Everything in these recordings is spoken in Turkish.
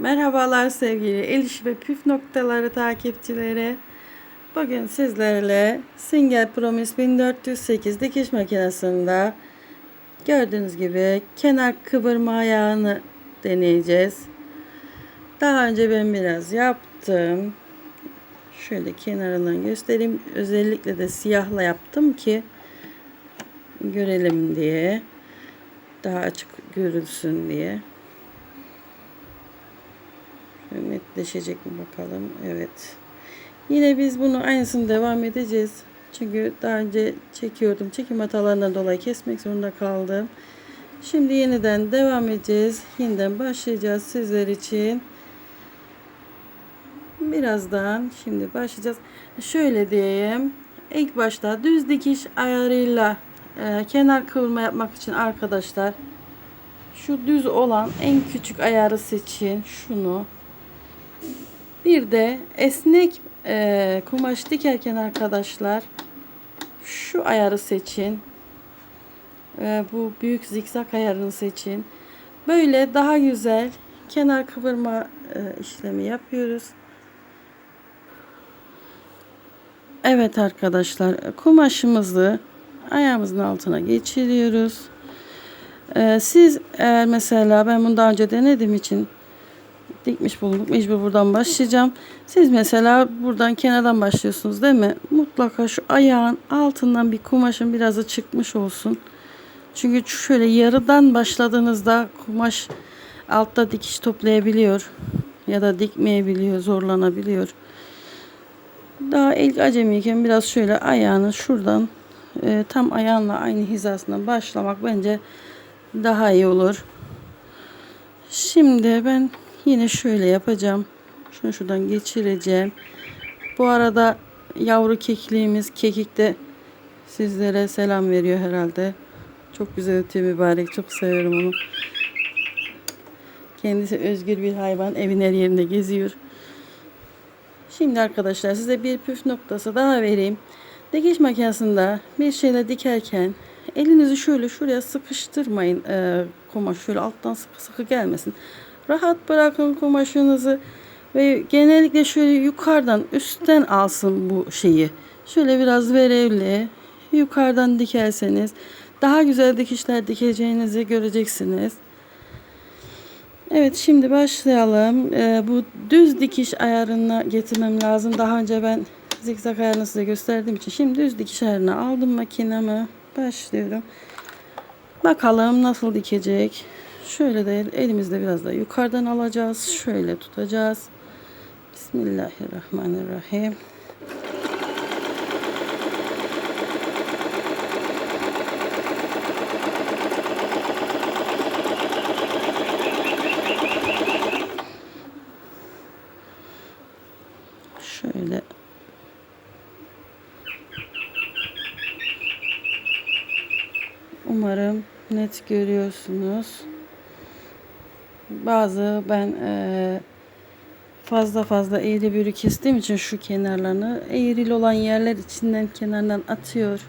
Merhabalar sevgili el işi ve püf noktaları takipçileri. Bugün sizlerle Singer Promise 1408 dikiş makinesinde gördüğünüz gibi kenar kıvırma ayağını deneyeceğiz. Daha önce ben biraz yaptım. Şöyle kenarından göstereyim. Özellikle de siyahla yaptım ki görelim diye. Daha açık görülsün diye. Netleşecek mi bakalım. Evet. Yine biz bunu aynısını devam edeceğiz. Çünkü daha önce çekiyordum. Çekim hatalarından dolayı kesmek zorunda kaldım. Şimdi yeniden devam edeceğiz. Yeniden başlayacağız sizler için. Birazdan şimdi başlayacağız. Şöyle diyeyim. İlk başta düz dikiş ayarıyla e, kenar kıvırma yapmak için arkadaşlar şu düz olan en küçük ayarı seçin. Şunu. Bir de esnek e, kumaş dikerken arkadaşlar şu ayarı seçin. E, bu büyük zikzak ayarını seçin. Böyle daha güzel kenar kıvırma e, işlemi yapıyoruz. Evet arkadaşlar kumaşımızı ayağımızın altına geçiriyoruz. Ee, siz eğer mesela ben bunu daha önce denediğim için dikmiş bulunduk. Mecbur buradan başlayacağım. Siz mesela buradan kenardan başlıyorsunuz değil mi? Mutlaka şu ayağın altından bir kumaşın birazı çıkmış olsun. Çünkü şöyle yarıdan başladığınızda kumaş altta dikiş toplayabiliyor. Ya da dikmeyebiliyor, zorlanabiliyor. Daha ilk acemiyken biraz şöyle ayağını şuradan e, tam ayağınla aynı hizasına başlamak bence daha iyi olur. Şimdi ben yine şöyle yapacağım. Şunu şuradan geçireceğim. Bu arada yavru kekliğimiz kekik de sizlere selam veriyor herhalde. Çok güzel ötüyor mübarek. Çok seviyorum onu. Kendisi özgür bir hayvan. Evin her yerinde geziyor. Şimdi arkadaşlar size bir püf noktası daha vereyim. Dikiş makinesinde bir şeyle dikerken elinizi şöyle şuraya sıkıştırmayın. E, kumaş şöyle alttan sıkı sıkı gelmesin. Rahat bırakın kumaşınızı ve genellikle şöyle yukarıdan üstten alsın bu şeyi. Şöyle biraz verevli yukarıdan dikerseniz daha güzel dikişler dikeceğinizi göreceksiniz. Evet şimdi başlayalım. Ee, bu düz dikiş ayarına getirmem lazım. Daha önce ben zikzak ayarını size gösterdiğim için şimdi düz dikiş ayarına aldım makinemi. Başlıyorum. Bakalım nasıl dikecek. Şöyle de elimizde biraz da yukarıdan alacağız. Şöyle tutacağız. Bismillahirrahmanirrahim. Şöyle Umarım net görüyorsunuz. Bazı ben eee, fazla fazla eğri büğrü kestiğim için şu kenarlarını eğrili olan yerler içinden kenardan atıyor.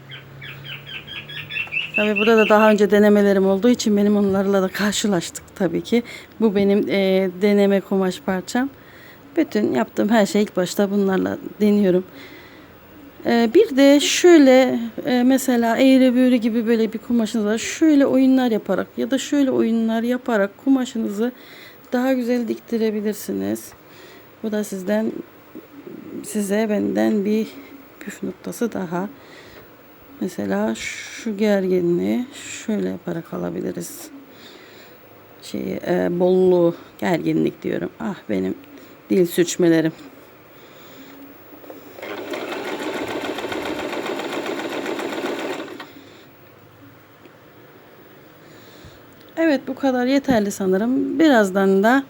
Tabii burada da daha önce denemelerim olduğu için benim onlarla da karşılaştık tabii ki. Bu benim eee, deneme kumaş parçam. Bütün yaptığım her şey ilk başta bunlarla deniyorum. Ee, bir de şöyle e, mesela eğri büğrü gibi böyle bir kumaşınız var. Şöyle oyunlar yaparak ya da şöyle oyunlar yaparak kumaşınızı daha güzel diktirebilirsiniz. Bu da sizden size benden bir püf noktası daha. Mesela şu gerginliği şöyle yaparak alabiliriz. Şeyi e, bolluğu gerginlik diyorum. Ah benim dil sürçmelerim. Evet bu kadar yeterli sanırım. Birazdan da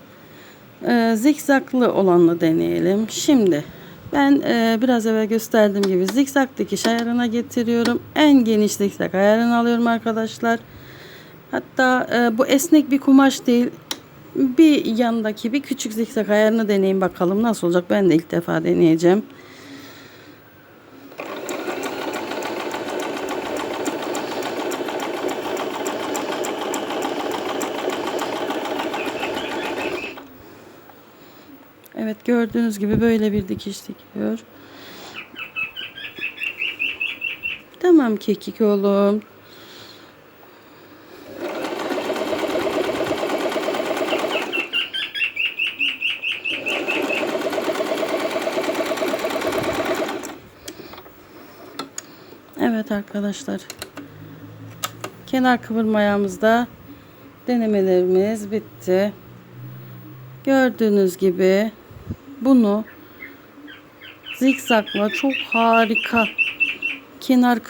e, zikzaklı olanla deneyelim. Şimdi ben e, biraz evvel gösterdiğim gibi zikzak dikiş ayarına getiriyorum. En geniş zikzak ayarını alıyorum arkadaşlar. Hatta e, bu esnek bir kumaş değil. Bir yandaki bir küçük zikzak ayarını deneyin bakalım nasıl olacak. Ben de ilk defa deneyeceğim. Evet gördüğünüz gibi böyle bir dikiş dikiyor. Tamam kekik oğlum. Evet arkadaşlar. Kenar kıvırma ayağımızda denemelerimiz bitti. Gördüğünüz gibi bunu zikzakla çok harika kenar